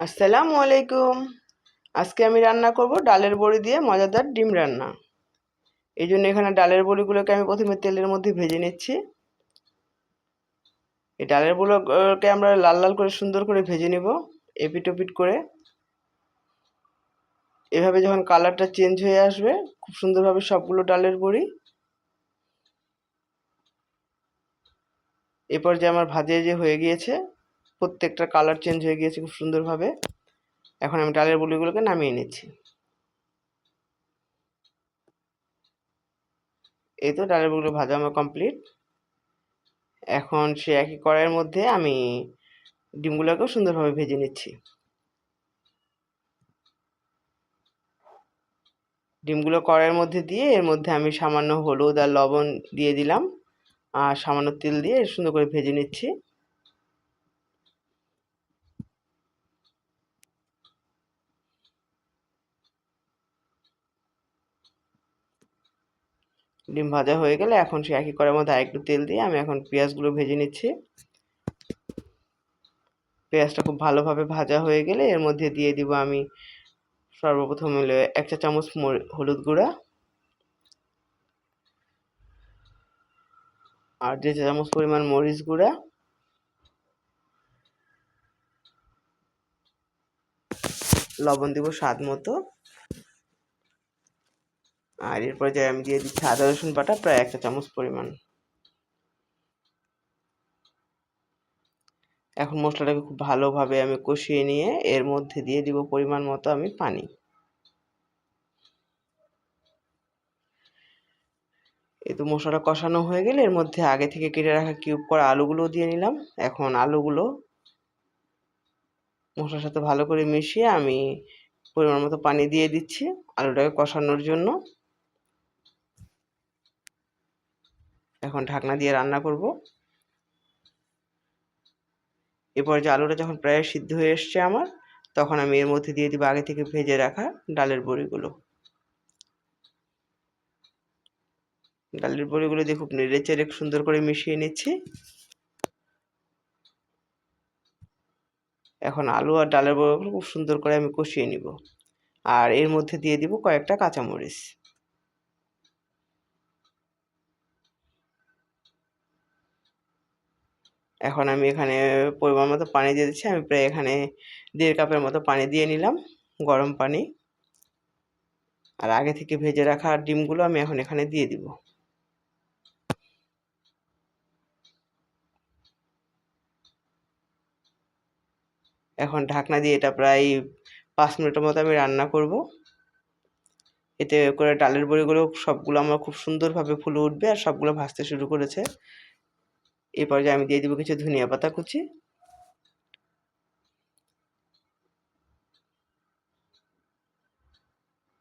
আসসালামু আলাইকুম। আজকে আমি রান্না করব ডালের বড়ি দিয়ে মজাদার ডিম রান্না। এই জন্য এখানে ডালের বড়িগুলোকে আমি প্রথমে তেলের মধ্যে ভেজে নিচ্ছি। এই ডালের বড়িগুলোকে আমরা লাল লাল করে সুন্দর করে ভেজে নেব এপিট ওপিট করে। এভাবে যখন কালারটা চেঞ্জ হয়ে আসবে, খুব সুন্দরভাবে সবগুলো ডালের বড়ি। এরপর যে আমার ভাজে যে হয়ে গিয়েছে প্রত্যেকটা কালার চেঞ্জ হয়ে গিয়েছে খুব সুন্দরভাবে। এখন আমি ডালের বড়িগুলোকে নামিয়ে নিচ্ছি। এই তো ডালের বড়িগুলো ভাজা আমার কমপ্লিট এখন সে একই কড়াইয়ের মধ্যে আমি ডিমগুলোকেও সুন্দরভাবে ভেজে নিচ্ছি। ডিমগুলো কড়াইয়ের মধ্যে দিয়ে এর মধ্যে আমি সামান্য হলুদ আর লবণ দিয়ে দিলাম। আর সামান্য তেল দিয়ে সুন্দর করে ভেজে নিচ্ছি। ডিম ভাজা হয়ে গেলে এখন সে একই করার মধ্যে আরেকটু তেল দিয়ে আমি এখন পেঁয়াজগুলো ভেজে নিচ্ছি। পেঁয়াজটা খুব ভালোভাবে ভাজা হয়ে গেলে এর মধ্যে দিয়ে দিব আমি সর্বপ্রথম হলো এক চা চামচ হলুদ গুঁড়া আর যে চামচ পরিমাণ মরিচ গুঁড়া। লবণ দিব স্বাদ মতো। আর এরপরে যে আমি দিয়ে দিচ্ছি আদা, রসুন বাটা, প্রায় একটা চামচ পরিমাণ। এখন মশলাটাকে খুব ভালোভাবে আমি কষিয়ে নিয়ে এর মধ্যে দিয়ে দিব পরিমাণ মতো আমি পানি। এই তো মশলাটা কষানো হয়ে গেলে এর মধ্যে আগে থেকে কেটে রাখা কিউব করা আলুগুলো দিয়ে নিলাম। এখন আলুগুলো মশলার সাথে ভালো করে মিশিয়ে আমি পরিমাণ মতো পানি দিয়ে দিচ্ছি আলুটাকে কষানোর জন্য। এখন ঢাকনা দিয়ে রান্না করব। এরপর যে আলুটা যখন প্রায় সিদ্ধ হয়ে এসছে আমার, তখন আমি এর মধ্যে দিয়ে দিব আগে থেকে ভেজে রাখা ডালের বড়িগুলো। ডালের বড়িগুলো দিয়ে খুব নেড়ে চেড়ে সুন্দর করে মিশিয়ে নিচ্ছি। এখন আলু আর ডালের বড়িগুলো খুব সুন্দর করে আমি কষিয়ে নিব। আর এর মধ্যে দিয়ে দিব কয়েকটা কাঁচামরিচ। এখন আমি এখানে পরিমাণ মতো পানি দিয়ে দিচ্ছি। আমি প্রায় এখানে দেড় কাপের মতো পানি দিয়ে নিলাম গরম পানি। আর আগে থেকে ভেজে রাখা ডিমগুলো আমি এখন এখানে দিয়ে দিব। এখন ঢাকনা দিয়ে এটা প্রায় পাঁচ মিনিটের মতো আমি রান্না করব। এতে করে ডালের বড়িগুলো সবগুলো আমার খুব সুন্দরভাবে ফুলে উঠবে আর সবগুলো ভাজতে শুরু করেছে। এই পর্যায়ে আমি দিয়ে দেবো কিছু ধনিয়া পাতা কুচি।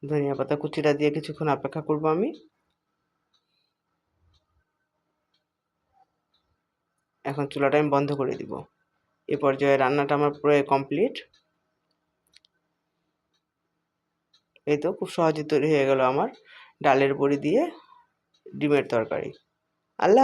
ধনিয়া পাতা কুচিটা দিয়ে কিছুক্ষণ অপেক্ষা করব আমি। এখন চুলাটা আমি বন্ধ করে দিব। এ পর্যায়ে রান্নাটা আমার পুরো কমপ্লিট। এই তো খুব সহজে তৈরি হয়ে গেল আমার ডালের বড়ি দিয়ে ডিমের তরকারি। আল্লাহ